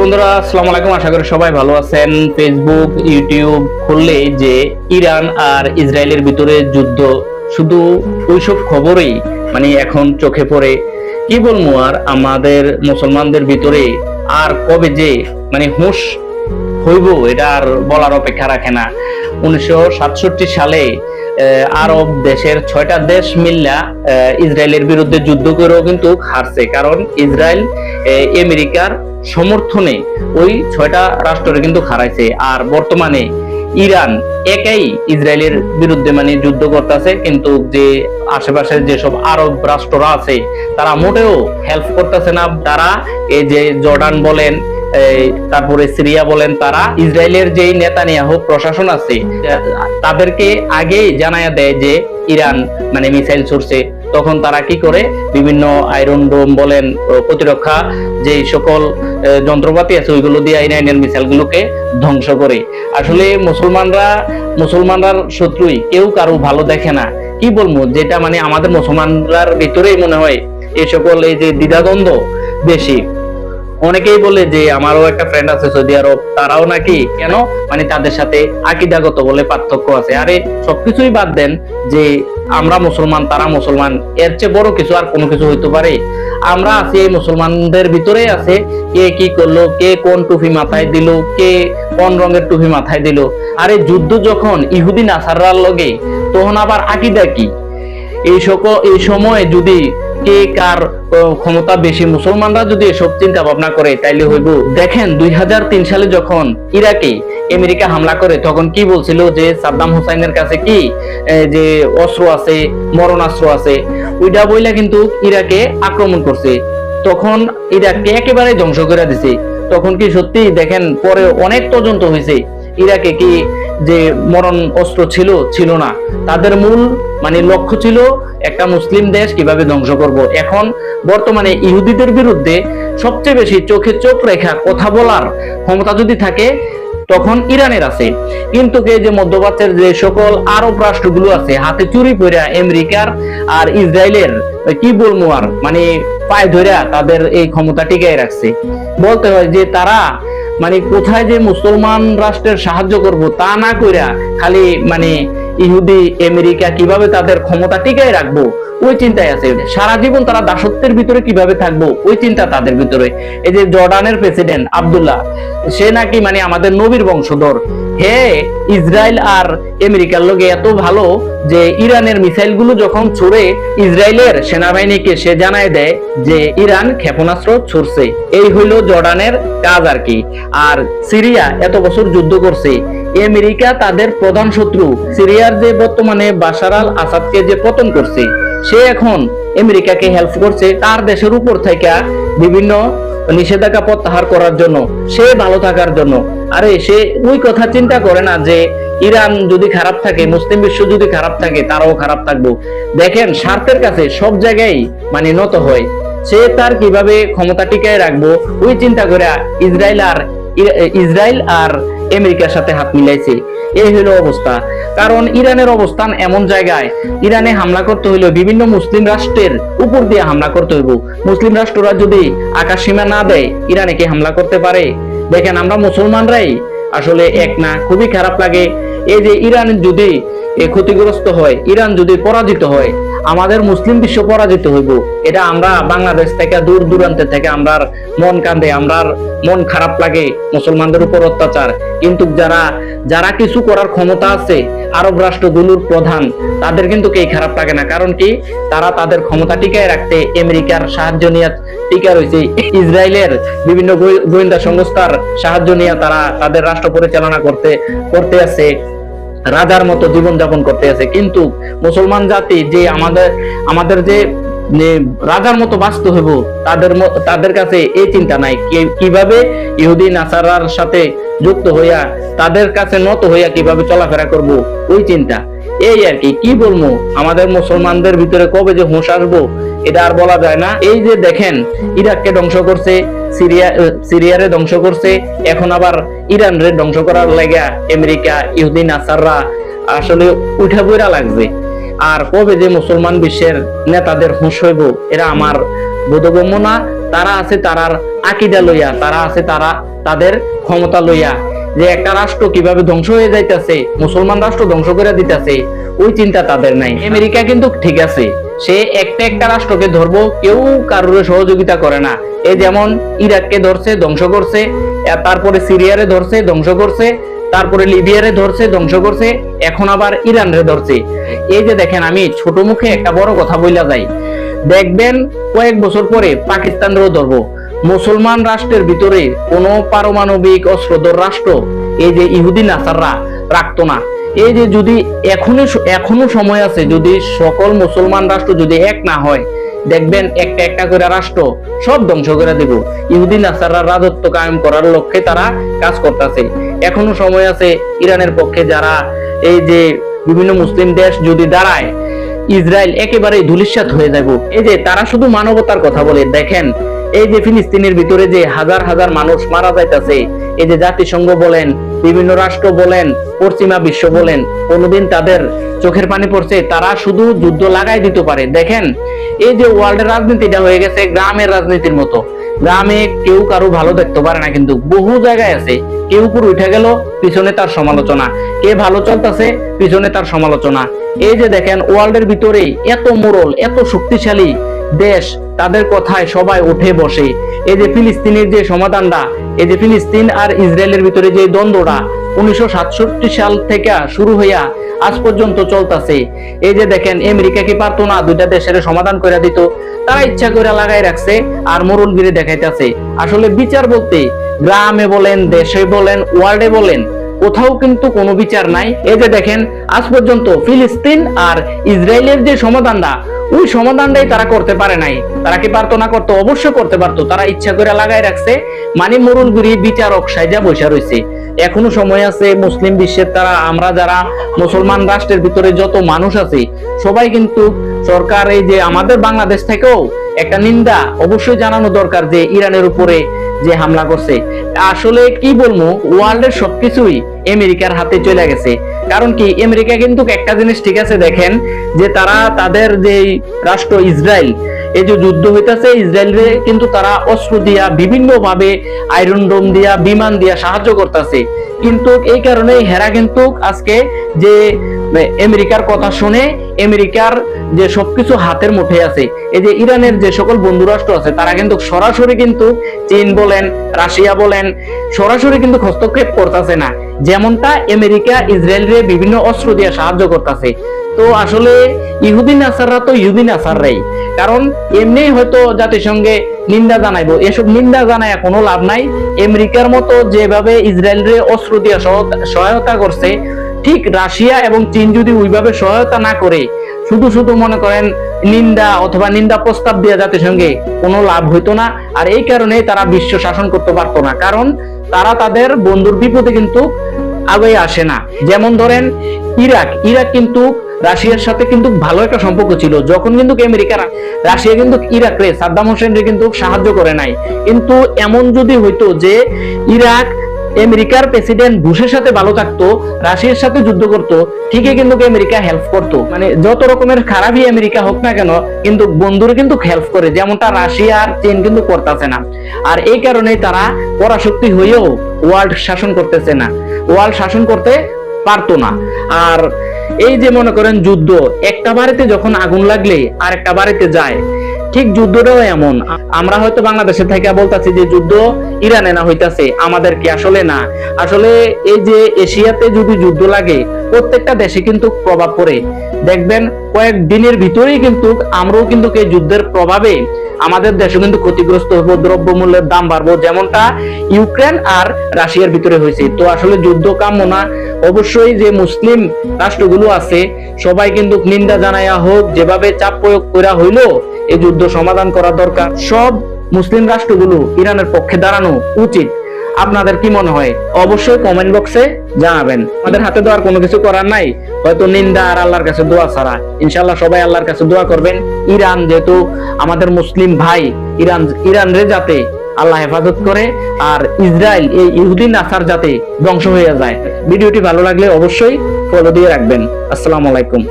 বন্ধুরা আসসালামু আলাইকুম আশা করি সবাই ভালো আছেন। ফেসবুক ইউটিউব খুললে যে ইরান আর ইসরায়েলের ভিতরে যুদ্ধ, শুধু ওইসব খবরই মানে এখন চোখে পড়ে। কি বলব আর, আমাদের মুসলমানদের ভিতরে আর কবে যে মানে হুঁশ হইব, এটা আর বলার অপেক্ষা রাখে না। উনিশশো সাতষট্টি সালে আরব দেশের ছয়টা দেশ মিল্লা ইসরায়েলের বিরুদ্ধে যুদ্ধ করেও কিন্তু হারছে। কারণ ইসরায়েল আমেরিকার সমর্থনে ওই ছয়টা রাষ্ট্রে কিন্তু হারাইছে। আর বর্তমানে ইরান একাই ইসরায়েলের বিরুদ্ধে মানে যুদ্ধ করতেছে। কিন্তু যে আশেপাশে যেসব আরব রাষ্ট্ররা আছে, তারা মোটেও হেল্প করতেছে না। তারা এই যে জর্ডান বলেন তারপরে সিরিয়া বলেন তারা, ইসরায়েলের যেই নেতানিয়াহু প্রশাসন আছে তাদেরকে আগেই জানায়া দেয় যে ইরান মানে মিসাইল ছুড়ছে। তখন তারা কি করে? বিভিন্ন আয়রন ডোম বলেন প্রতিরক্ষা যে সকল যন্ত্রপাতি আছে, ওইগুলো দিয়ে ইরানের মিসাইল গুলোকে ধ্বংস করে। আসলে মুসলমানরা, মুসলমানরার শত্রুই, কেউ কারও ভালো দেখে না। কি বলব? যেটা মানে আমাদের মুসলমানরার ভিতরেই মনে হয় এই সকল এই যে দ্বিধাদ্বন্দ্ব বেশি। অনেকেই বলে যে আমারও একটা ফ্রেন্ড আছে সৌদি আরব, তারাও নাকি কেন? মানে তাদের সাথে আকিদাগত বলে পার্থক্য আছে। আরে, সবকিছুই বাদ দেন যে আমরা মুসলমান, তারা মুসলমান, এর চেয়ে বড় কিছু আর কোনো কিছু হইতে পারে। আমরা আছি এই মুসলমানদের ভিতরেই আছে কে কি করল, কে কোন টুপি মাথায় দিল, কে কোন রঙের টুপি মাথায় দিল। আরে, যুদ্ধ যখন ইহুদি, নাসাররার লগে, তখন আবার আকিদা কি? এই সকল এই সময়ে যদি কে কার ক্ষমতা বেশি, মুসলমানরা যদি এসব চিন্তা ভাবনা করে, তাইলে হইব। দেখেন, দুই সালে যখন ইরাকে আমেরিকা হামলা করে, তখন কি বলছিল যে সাদ্দাম হুসাইনের কাছে কি যে অস্ত্র আছে, মরণাস্ত্র আছে, ওইটা বইলা কিন্তু ইরাকে আক্রমণ করছে। তখন ইরাককে একেবারে ধ্বংস করে দিছে। তখন কি সত্যি? দেখেন, পরে অনেক তদন্ত হয়েছে ইরাকে কি যে মরণ অস্ত্র ছিল ছিল না। তাদের মূল মানে লক্ষ্য ছিল একটা মুসলিম দেশ কীভাবে ধ্বংস করব। এখন বর্তমানে ইহুদিদের বিরুদ্ধে সবচেয়ে বেশি চোখে চোখ রেখা কথা বলার ক্ষমতা যদি থাকে, তখন ইরানের আছে। কিন্তু এই যে মধ্যপ্রাচ্যের যে সকল আরব রাষ্ট্রগুলো আছে, হাতে চুরি পড়া আমেরিকার আর ইসরায়েলের কি বলব আর মানে পায়ে ধরে তাদের এই ক্ষমতা টিকাই রাখছে। বলতে হয় যে তারা মানে কোথায় যে মুসলমান রাষ্ট্রের সাহায্য করব তা না কইরা খালি মানে ইহুদি, আমেরিকা কীভাবে তাদের ক্ষমতা টিকায় রাখব? ওই চিন্তায় আছে। সারা জীবন তারা দাসত্বের ভিতরে কীভাবে থাকব? ওই চিন্তা তাদের ভিতরে। এই যে জর্ডানের প্রেসিডেন্ট আব্দুল্লাহ, সে নাকি মানে আমাদের নবীর বংশধর। হে, ইসরায়েল আর আমেরিকার লোকে এত ভালো যে ইরানের মিসাইলগুলো যখন ছুড়ে ইসরায়েলের সেনাবাহিনীকে সে জানায় দেয় যে ইরান ক্ষেপণাস্ত্র ছুড়ছে। এই হইল জর্ডানের কাজ আর কি। আর সিরিয়া এত বছর যুদ্ধ করছে। আমেরিকা তাদের প্রধান শত্রু। সিরিয়ার যে বর্তমানে বাশার আল আসাদকে যে পতন করছে, সে এখন আমেরিকাকে হেল্প করছে তার দেশের উপর থেকে বিভিন্ন নিষেধাজ্ঞা প্রত্যাহার করার জন্য, সে ভালো থাকার জন্য। আরে, সে ওই কথা চিন্তা করে না যে ইরান যদি খারাপ থাকে, মুসলিম বিশ্ব যদি খারাপ থাকে, তারাও খারাপ থাকব। দেখেন স্বার্থের কাছে সব জায়গায় মানে নত হয়। সে তার কীভাবে ক্ষমতা টিকায় রাখব, ওই চিন্তা করে ইসরায়েল আর ইসরায়েল আর আমেরিকার সাথে হাত মিলাইছে। এই হলো অবস্থা। কারণ ইরানের অবস্থান এমন জায়গায়, ইরানে হামলা করতে হইলে বিভিন্ন মুসলিম রাষ্ট্রের উপর দিয়ে হামলা করতে হইব। মুসলিম রাষ্ট্ররা যদি আকাশ সীমা না দেয়, ইরানে কি হামলা করতে পারে? দেখেন আমরা মুসলমানরাই আসলে এক না, খুবই খারাপ লাগে। এই যে ইরান যদি ক্ষতিগ্রস্ত হয়, ইরান যদি পরাজিত হয় আমাদের মুসলিম বিশ্ব পরাজিত হইব। এটা আমরা বাংলাদেশ থেকে দূর দূরান্তে থেকে আমরা মন কান্দে আমরা মন খারাপ লাগে মুসলমানদের উপর অত্যাচার। কিন্তু যারা যারা কিছু করার ক্ষমতা আছে, আরব রাষ্ট্রগুলোর প্রধান, তাদের কিন্তু কেই খারাপ লাগে না। কারণ কি? তারা তাদের ক্ষমতা টিকায় রাখতে আমেরিকার সাহায্য নিয়ে টিকা রয়েছে। ইসরায়েলের বিভিন্ন গোয়েন্দা সংস্থার সাহায্য নিয়ে তারা তাদের রাষ্ট্র পরিচালনা করতে করতে আছে। রাজার মতো জীবন যাপন করতে আছে। কিন্তু মুসলমান জাতি যে আমাদের আমাদের যে রাজার মতো বাঁচতে হইব, তাদের তাদের কাছে এই চিন্তা নাই। কীভাবে ইহুদি, নাসারার সাথে যুক্ত হইয়া তাদের কাছে নত হইয়া কীভাবে চলাফেরা করব, ওই চিন্তা। এই আর কি কি বলব? আমাদের মুসলমানদের ভিতরে কবে যে হুঁশ আসব, এটা আর বলা যায় না। এই যে দেখেন, ইরাককে ধ্বংস করছে, সিরিয়া সিরিয়ারে ধ্বংস করছে, এখন আবার ইরান রে ধ্বংস করার লাগা আমেরিকা, ইহুদি, নাসাররা আসলে উঠা বইরা লাগছে আর কবে যে মুসলমান বিশ্বের নেতাদের হুঁশ হইব, এরা আমার বোধগম্য না। তারা আছে তারার আকিদা লইয়া, তারা আছে তারা তাদের ক্ষমতা লইয়া। যে একটা রাষ্ট্র কীভাবে ধ্বংস হয়ে যাইতেছে, মুসলমান রাষ্ট্র ধ্বংস করে দিতেছে, ওই চিন্তা তাদের নাই। আমেরিকা কিন্তু ঠিক আছে, সে একটা একটা রাষ্ট্রকে ধরবো, কেউ কারোর সহযোগিতা করে না। এই যেমন ইরাককে ধরছে, ধ্বংস করছে তারপরে সিরিয়ারে ধরছে, ধ্বংস করছে, তারপরে লিবিয়ারে ধরছে, ধ্বংস করছে, এখন আবার ইরানরে ধরছে। এই যে দেখেন আমি ছোট মুখে একটা বড় কথা বইলা যাই। দেখবেন কয়েক বছর পরে পাকিস্তানেরও ধরবো। মুসলমান রাষ্ট্রের ভিতরে কোনো পারমাণবিক অস্ত্রধর রাষ্ট্র এই যে ইহুদি নাসাররা রাখতো না। এই যে যদি এখনও এখনও সময় আছে যদি সকল মুসলমান রাষ্ট্র যদি এক না হয়, দেখবেন একটা একটা করে রাষ্ট্র সব ধ্বংস করে দেব। ইহুদি নাসাররা রাজত্ব কায়েম করার লক্ষ্যে তারা কাজ করতেছে। এখনও সময় আছে ইরানের পক্ষে যারা এই যে বিভিন্ন মুসলিম দেশ যদি দাঁড়ায়, ইসরায়েল একেবারেই ধুলিস্বাত হয়ে যাব এই যে তারা শুধু মানবতার কথা বলে, দেখেন এই যে ফিলিস্তিনের ভিতরে যে হাজার হাজার মানুষ মারা যাইতাছে, এই যে জাতিসংঘ বলেন, বিভিন্ন রাষ্ট্র বলেন, পশ্চিমা বিশ্ব বলেন, কোনোদিন তাদের চোখের পানি পড়ছে, তারা শুধু যুদ্ধ লাগাই দিতে পারে। দেখেন, এই যে ওয়ার্ল্ডের রাজনীতিটা হয়ে গেছে গ্রামের রাজনীতির মতো। গ্রামে কেউ কারও ভালো দেখতে পারে না, কিন্তু বহু জায়গায় আছে। কেউ উপর উঠে গেল, পিছনে তার সমালোচনা। কে ভালো চলতেছে, পিছনে তার সমালোচনা। এই যে দেখেন ওয়ার্ল্ডের ভিতরে এত মোরল, এত শক্তিশালী দেশ, তাদের কথায় সবাই উঠে বসে। এই যে ফিলিস্তিনের যে সমাধানটা, এই যে ফিলিস্তিন আর ইসরায়েলের ভিতরে যে দ্বন্দ্বটা, উনিশশো সাল থেকে শুরু হইয়া আজ পর্যন্ত চলতেছে। এই যে দেখেন, আমেরিকা কি পারতো না দুইটা দেশের সমাধান করে দিত? তারা ইচ্ছা করে লাগাই রাখছে আর মরুলগিরি দেখাইতেছে। আসলে বিচার বলতে, গ্রামে বলেন, দেশে বলেন ওয়ার্ল্ডে বলেন কোথাও কিন্তু কোনো বিচার নাই। এই যে দেখেন, আজ পর্যন্ত ফিলিস্তিন আর ইসরায়েলের যে সমাধানটা, ওই সমাধানটাই তারা করতে পারে নাই। তারা কি পারতো না করতো? অবশ্যই করতে পারতো। তারা ইচ্ছা করে লাগাই রাখছে। মানে মরুলগুড়ি বিচারক সাইজা বসে রয়েছে এখনও সময় আছে মুসলিম বিশ্বের তারা, আমরা যারা মুসলমান রাষ্ট্রের ভিতরে যত মানুষ আছে, সবাই কিন্তু সরকার এই যে আমাদের বাংলাদেশ থেকেও একটা নিন্দা অবশ্যই জানানো দরকার যে ইরানের উপরে যে হামলা করছে। আসলে কি বলব ওয়ার্ল্ডের সবকিছুই আমেরিকার হাতে চলে গেছে। কারণ কি, আমেরিকা কিন্তু একটা জিনিস ঠিক আছে, দেখেন, যে তারা তাদের যে রাষ্ট্র ইসরায়েল, এই যে যুদ্ধ হইতেছে ইসরায়েলে কিন্তু তারা অস্ত্র দিয়া বিভিন্ন ভাবে আয়রন ডোম দিয়া, বিমান দিয়া সাহায্য করতেছে। কিন্তু এই কারণে হেরা কিন্তু আজকে যে আমেরিকার কথা শুনে আমেরিকার যে সবকিছু হাতের মুঠে আছে, এই যে ইরানের যে সকল বন্ধু রাষ্ট্র আছে, তারা কিন্তু সরাসরি কিন্তু চীন বলেন, রাশিয়া বলেন, সরাসরি কিন্তু হস্তক্ষেপ করতেছে না। যেমনটা আমেরিকা ইসরায়েলের বিভিন্ন অস্ত্র দিয়ে সাহায্য করতেছে। তো আসলে ইহুদিন আসাররা তো ইহুদিন আসাররাই কারণ এমনি হয়তো জাতিসংঘে নিন্দা জানাইবো, এসব নিন্দা জানায় কোনো লাভ নাই। আমেরিকার মতো যেভাবে ইসরায়েলরে অস্ত্র দিয়ে সহায়তা করছে ঠিক রাশিয়া এবং চীন যদি ওইভাবে সহায়তা না করে, শুধু শুধু মনে করেন নিন্দা অথবা নিন্দা প্রস্তাব দিয়ে জাতিসংঘে কোনো লাভ হইতো না, আর এই কারণে তারা বিশ্ব শাসন করতে পারতো না। কারণ তারা তাদের বন্ধুর বিপদে কিন্তু আগে আসে না। যেমন ধরেন ইরাক ইরাক কিন্তু রাশিয়ার সাথে কিন্তু ভালো একটা সম্পর্ক ছিল। যখন কিন্তু আমেরিকা, রাশিয়া কিন্তু ইরাকরে সাদ্দাম হোসেনরে কিন্তু সাহায্য করে নাই। কিন্তু এমন যদি হইতো যে ইরাক আমেরিকার প্রেসিডেন্ট বুশের সাথে ভালো থাকতো, রাশিয়ার সাথে যুদ্ধ করতো, ঠিকই কিন্তু আমেরিকা হেল্প করতো। মানে যত রকমের খারাপই আমেরিকা হোক না কেন, কিন্তু বন্ধুরা কিন্তু হেল্প করে, যেমনটা রাশিয়া আর চীন কিন্তু করতেছে না। আর এই কারণেই তারা পরাশক্তি হয়েও ওয়ার্ল্ড শাসন করতেছে না। ওয়ার্ল্ড শাসন করতে পারতো না। আর এই যে মনে করেন যুদ্ধ, একটা বাড়িতে যখন আগুন লাগলে আর একটা বাড়িতে যায় ঠিক যুদ্ধটাও এমন। আমরা হয়তো বাংলাদেশে থেকে বলতেছি যে যুদ্ধ ইরানে না হইতাছে, আমাদের কি আসলে না? আসলে এই যে এশিয়াতে যদি যুদ্ধ লাগে, প্রত্যেকটা দেশে কিন্তু প্রভাব পড়ে। দেখবেন, কয়েক দিনের ভিতরেই কিন্তু আমরাও কিন্তু এই যুদ্ধের প্রভাবে আমাদের দেশে কিন্তু ক্ষতিগ্রস্ত হব দ্রব্য মূল্যের দাম বাড়বো, যেমনটা ইউক্রেন আর রাশিয়ার ভিতরে হয়েছে। তো আসলে যুদ্ধ কাম্য না। অবশ্যই যে মুসলিম রাষ্ট্রগুলো আছে, সবাই কিন্তু নিন্দা জানাইয়া হোক, যেভাবে চাপ প্রয়োগ করা হইল এই যুদ্ধ সমাধান করা দরকার। সব মুসলিম রাষ্ট্রগুলো ইরানের পক্ষে দাঁড়ানো উচিত। আপনাদের কি মনে হয়? অবশ্যই কমেন্ট বক্সে জানাবেন। আমাদের হাতে দেওয়ার কোনো কিছু করার নাই। হয়তো নিন্দা আর আল্লাহর কাছে দোয়া ছাড়া। ইনশাল্লাহ সবাই আল্লাহর কাছে দোয়া করবেন। ইরান যেহেতু আমাদের মুসলিম ভাই, ইরান ইরান রে যাতে আল্লাহ হেফাজত করে আর ইসরায়েল এই ইহুদিন আসার যাতে ধ্বংস হয়ে যায়। ভিডিওটি ভালো লাগলে অবশ্যই ফলো দিয়ে রাখবেন। আসসালামু আলাইকুম।